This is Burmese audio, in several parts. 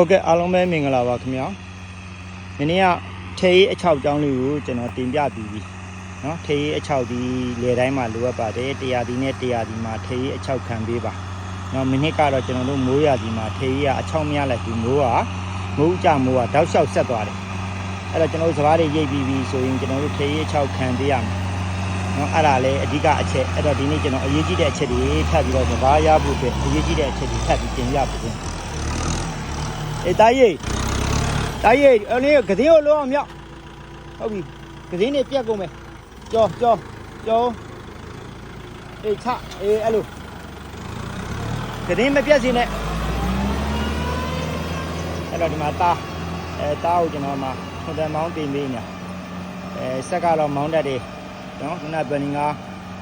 ဟုတ်ကဲ့အားလုံးပဲမင်္ဂလာပါခင်ဗျာဒီနေ့ကထေးအချောက်ကြောင်းလေးကိုကျွန်တော်တင်ပြပြီးပြီเนาะထေးအချောက်ဒီလေတိုင်းမှာလိုအပ်ပါတယ်တရားဒီနဲ့တရားဒီမှာထေးအချောက်ခံပေးပါเนาะမိနစ်ကတော့ကျွန်တော်တို့မိုးရဒီမှာထေးကအချောက်မရလိုက်ဘူးမိုးကမိုးကြမိုးကတောက်လျှောက်ဆက်သွားတယ်အဲ့တော့ကျွန်တော်တို့စကားတွေရိပ်ပြီးပြီဆိုရင်ကျွန်တော်တို့ထေးအချောက်ခံပေးရမယ်เนาะအဲ့ဒါလည်းအဓိကအချက်အဲ့တော့ဒီနေ့ကျွန်တော်အရေးကြီးတဲ့အချက်တွေထပ်ပြီးတော့စကားရဖို့အတွက်အရေးကြီးတဲ့အချက်တွေထပ်ပြီးတင်ပြပေးခြင်း အေးတားရိတ်တားရိတ်အနည်းကတိကိုလုံးအောင်မြောက်ဟုတ်ပြီကတိနဲ့ပြက်ကုန်မယ်ကြောကြောကြောအေးချအေးအဲ့လိုကတိမပြက်စီနဲ့အဲ့တော့ဒီမှာတားအဲတားကိုကျွန်တော်မှထွန်တန်မောင်းတင်ပေးညာအဲဆက်ကတော့မောင်းတတ်တယ်နော်ခုနကဘယ်နင်က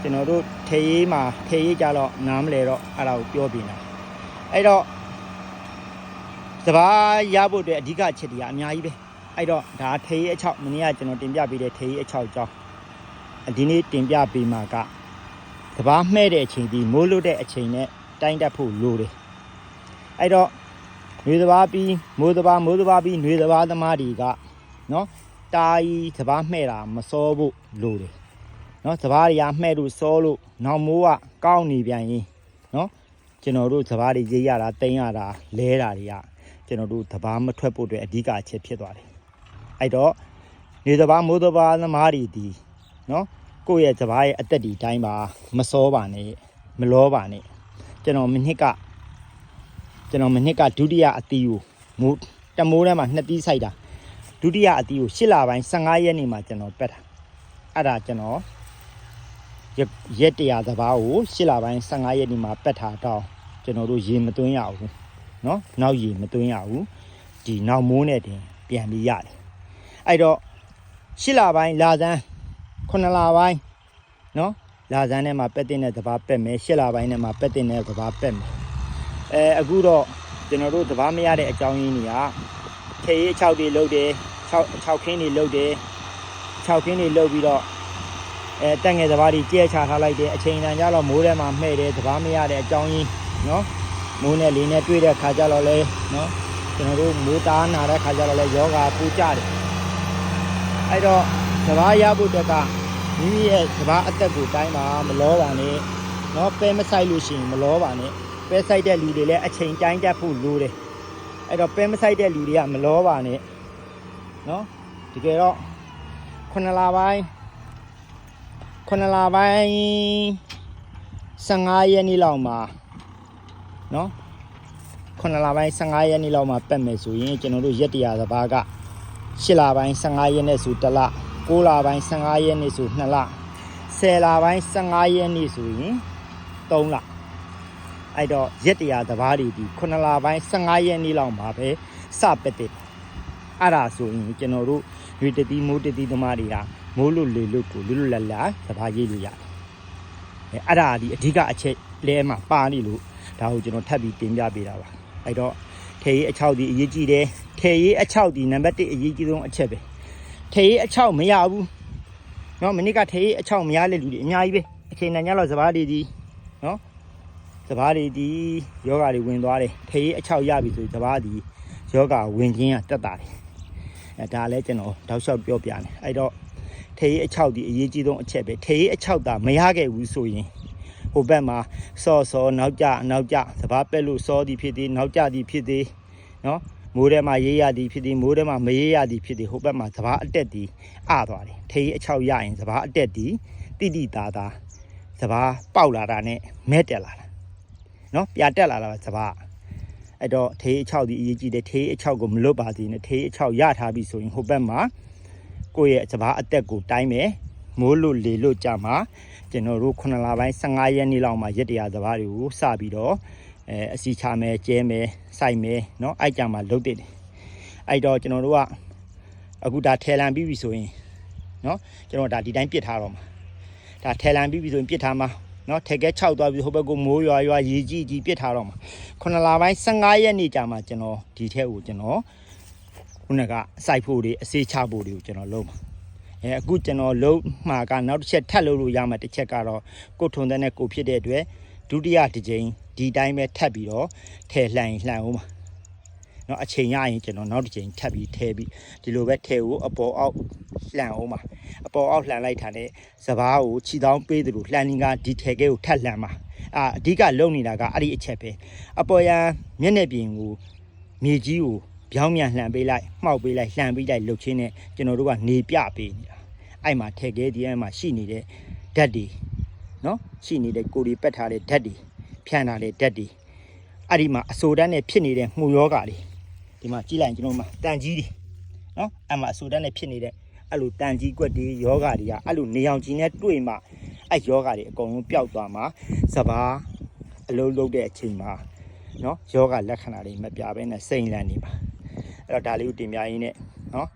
ကျွန်တော်တို့ထေရေးမှာထေရေးကြတော့နားမလဲတော့အဲ့ဒါကိုပြောပြနေတာအဲ့တော့ စဘာရဖို့အတွက်အဓိကအချက်တွေကအများကြီးပဲအဲ့တော့ဒါထေးအချောက်မနေ့ကကျွန်တော်တင်ပြပေးတဲ့ထေးအချောက်ကြောင်းဒီနေ့တင်ပြပေးမှာကစဘာမှဲ့တဲ့အချိန်ဒီမိုးလွတ်တဲ့အချိန်နဲ့တိုင်းတက်ဖို့လိုတယ်အဲ့တော့ຫນွေစဘာပြီးမိုးစဘာမိုးစဘာပြီးຫນွေစဘာသမားတွေကနော်တာကြီးစဘာမှဲ့တာမစောဖို့လိုတယ်နော်စဘာတွေကမှဲ့လို့စောလို့နောက်မိုးကကောင်းနေပြန်ရင်နော်ကျွန်တော်တို့စဘာတွေရေးရတာတိမ့်ရတာလဲတာတွေက ကျွန်တော်တို့တဘာမထွက်ဖို့အတွက်အဓိကအချက်ဖြစ်သွားတယ်။အဲ့တော့နေတဘာမိုးတဘာသမားတွေဒီနော်ကိုယ့်ရဲ့တဘာရဲ့အသက်ဒီတိုင်းပါမစောပါနဲ့မလောပါနဲ့ကျွန်တော်မနစ်ကကျွန်တော်မနစ်ကဒုတိယအတီးကိုမိုးတမိုးထဲမှာနှစ်တီးဆိုင်တာဒုတိယအတီးကို၈လပိုင်း15ရက်နေ့မှာကျွန်တော်ပက်တာအဲ့ဒါကျွန်တော်ရက်ရက်တရာတဘာကို၈လပိုင်း15ရက်နေ့မှာပက်တာတော့ကျွန်တော်တို့ရေမသွင်းရဘူး နော်နောက်ရည်မသွင်းရဘူးဒီနောက်မိုးနဲ့တင်ပြန်ပြီးရတယ်အဲ့တော့ရှစ်လပိုင်းလာဇန်းခုနှစ်လပိုင်းနော်လာဇန်းထဲမှာပက်တင်တဲ့တဘာပက်မယ်ရှစ်လပိုင်းထဲမှာပက်တင်တဲ့တဘာပက်မယ်အဲအခုတော့ကျွန်တော်တို့တဘာမရတဲ့အကြောင်းရင်းတွေကခေရေး6တွေလုတ်တယ်6 6ခင်းတွေလုတ်တယ်6ခင်းတွေလုတ်ပြီးတော့အဲတက်ငယ်တဘာတွေကြဲချထားလိုက်တယ်အချိန်တန်ကြတော့မိုးထဲမှာမှဲ့တယ်တဘာမရတဲ့အကြောင်းရင်းနော် မိုးနဲ့လေးနဲ့တွေ့တဲ့ခါကြတော့လဲနော်ကျွန်တော်တို့မိုးသားနာတဲ့ခါကြတော့လဲယောဂပူကြတယ်အဲ့တော့စဘာရဖို့တက်ကမိမိရဲ့စဘာအသက်ကိုတိုင်းပါမလောပါနဲ့နော်ပဲမဆိုင်လို့ရှိရင်မလောပါနဲ့ပဲဆိုင်တဲ့လူတွေလည်းအချိန်တိုင်းတတ်ဖို့လိုတယ်အဲ့တော့ပဲမဆိုင်တဲ့လူတွေကမလောပါနဲ့နော်တကယ်တော့ခုနှစ်လပိုင်းခုနှစ်လပိုင်း15ရက်နေ့လောက်မှာ နော်ခုနှစ်လပိုင်း15ရက်နေ့လောက်မှာပက်မယ်ဆိုရင်ကျွန်တော်တို့ရက်တရာသဘာက8လပိုင်း15ရက်နေ့ဆို1လ9လပိုင်း15ရက်နေ့ဆို2လ10လပိုင်း15ရက်နေ့ဆိုရင်3လအဲ့တော့ရက်တရာသဘာတွေဒီခုနှစ်လပိုင်း15ရက်နေ့လောက်မှာပဲစပက်တဲ့အဲ့ဒါဆိုရင်ကျွန်တော်တို့ရွေတတိမိုးတတိသမားတွေကမိုးလို့လေလို့ကိုလွတ်လွတ်လပ်လပ်သဘာရေးလို့ရတယ်အဲအဲ့ဒါဒီအဓိကအချက်လဲမှာပါနေလို့ ဒါကိုကျွန်တော်ထပ်ပြီးတင်ပြပေးတာပါအဲ့တော့ထေရေးအချောက်ဒီအရေးကြီးတယ်ထေရေးအချောက်ဒီနံပါတ်1အရေးကြီးဆုံးအချက်ပဲထေရေးအချောက်မရဘူးနော်မနေ့ကထေရေးအချောက်မရတဲ့လူတွေအများကြီးပဲအချိန်နဲ့ညလောက်စပားတွေဒီနော်စပားတွေဒီယောဂါတွေဝင်သွားတယ်ထေရေးအချောက်ရပြီဆိုစပားဒီယောဂါဝင်ခြင်းကတက်တာတယ်အဲဒါလည်းကျွန်တော်တောက်လျှောက်ပြောပြနေအဲ့တော့ထေရေးအချောက်ဒီအရေးကြီးဆုံးအချက်ပဲထေရေးအချောက်တာမရခဲ့ဘူးဆိုရင် ဟိုဘက်မှာစော့စောနောက်ကြနောက်ကြစဘာပက်လို့စောသည်ဖြစ်သည်နောက်ကြသည်ဖြစ်သည်နော်မိုးထဲမှာရေးရသည်ဖြစ်သည်မိုးထဲမှာမရေးရသည်ဖြစ်သည်ဟိုဘက်မှာစဘာအတက်သည်အသွားတယ်ထေးအချောက်ရရင်စဘာအတက်သည်တိတိတာတာစဘာပေါက်လာတာနဲ့မဲတက်လာတာနော်ပြာတက်လာတာစဘာအဲ့တော့ထေးအချောက်ဒီအရေးကြီးတယ်ထေးအချောက်ကိုမလွတ်ပါသေးနဲ့ထေးအချောက်ရထားပြီဆိုရင်ဟိုဘက်မှာကိုယ့်ရဲ့စဘာအတက်ကိုတိုင်းမယ် မိုးလွတ်လေလွတ်ကြမှာ ကျွန်တော်တို့9လပိုင်း15ရက်နေ့လောက်မှာရက်တရာစဘာတွေကိုစပြီးတော့အဲအစီချမယ်ကျဲမယ်စိုက်မယ်เนาะအိုက်ကြမှာလုတ်တဲ့တယ်အဲ့တော့ကျွန်တော်တို့ကအခုဒါထဲလန်ပြီးပြီဆိုရင်เนาะကျွန်တော်ဒါဒီတိုင်းပစ်ထားတော့မှာဒါထဲလန်ပြီးပြီဆိုရင်ပစ်ထားမှာเนาะထဲကဲ6သွားပြီးဟိုဘက်ကိုမိုးရွာရွာရေကြီးကြီးပစ်ထားတော့မှာ9လပိုင်း15ရက်နေ့ကြာမှာကျွန်တော်ဒီထဲကိုကျွန်တော်ခုနကအစိုက်ဖို့တွေအစေးချဖို့တွေကိုကျွန်တော်လုပ်မှာ အဲအခုကျွန်တော်လုံးမှာကနောက်တစ်ချက်ထပ်လုပ်လို့ရမှာတစ်ချက်ကတော့ကိုထုံတဲ့နဲ့ကိုဖြစ်တဲ့အတွက်ဒုတိယတစ်ကြိမ်ဒီတိုင်းပဲထပ်ပြီးတော့ထည့်လှန်ရင်လှန်အောင်ပါ เนาะအချိန်ရရင်ကျွန်တော်နောက်တစ်ချိန်ထပ်ပြီးထဲပြီးဒီလိုပဲထဲကိုအပေါ်အောက်လှန်အောင်ပါအပေါ်အောက်လှန်လိုက်တာနဲ့စပားကိုခြိတောင်းပေးသလိုလှန်နေကဒီထဲကဲကိုထပ်လှန်ပါအာအဓိကလုံနေတာကအဲ့ဒီအချက်ပဲအပေါ်ရန်မျက်နှာပြင်ကိုမြေကြီးကို ပြောင်းမြန်လှန်ပေးလိုက်မှောက်ပေးလိုက်လှန်ပေးလိုက်လှုပ်ချင်းနဲ့ကျွန်တော်တို့ကနေပြပေးနေတာအဲ့မှာထဲကဲဒီအဲ့မှာရှိနေတဲ့ဓာတ်တွေနော်ရှိနေတဲ့ကိုဒီပက်ထားတဲ့ဓာတ်တွေဖြန့်ထားတဲ့ဓာတ်တွေအဲ့ဒီမှာအဆိုတန်းနဲ့ဖြစ်နေတဲ့မှုယောဂါတွေဒီမှာကြည့်လိုက်ရင်ကျွန်တော်မှာတန်ကြီးတွေနော်အဲ့မှာအဆိုတန်းနဲ့ဖြစ်နေတဲ့အဲ့လိုတန်ကြီးကွက်တွေယောဂါတွေကအဲ့လိုနေအောင်ကြီးနဲ့တွေ့မှအဲ့ယောဂါတွေအကုန်လုံးပျောက်သွားမှာစဘာအလုံးလုံးတဲ့အချိန်မှာနော်ယောဂလက္ခဏာတွေမပြဘဲနဲ့စိမ့်လန့်နေပါ အဲ့တော့ဒါလေးကိုတင်ပြရင်းနဲ့နော်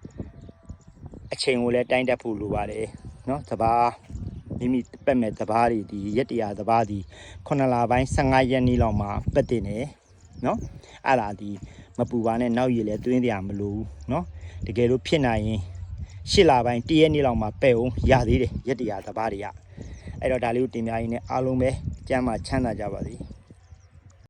အချိန်ကိုလည်းတိုင်းတက်ဖို့လိုပါတယ်နော်စဘာမိမိပက်မဲ့စဘာတွေဒီရက်တရာစဘာဒီ9လပိုင်း15ရက်နေ့လောက်မှာပက်တင်နေနော်အဲ့ဒါဒီမပူပါနဲ့နောက်ရည်လဲသွင်းတရားမလိုဘူးနော်တကယ်လို့ဖြစ်နိုင်ရင်ရှစ်လပိုင်းတရက်နေ့လောက်မှာပဲ့အောင်ရသေးတယ်ရက်တရာစဘာတွေကအဲ့တော့ဒါလေးကိုတင်ပြရင်းနဲ့အားလုံးပဲကျမ်းမှာချမ်းသာကြပါစေ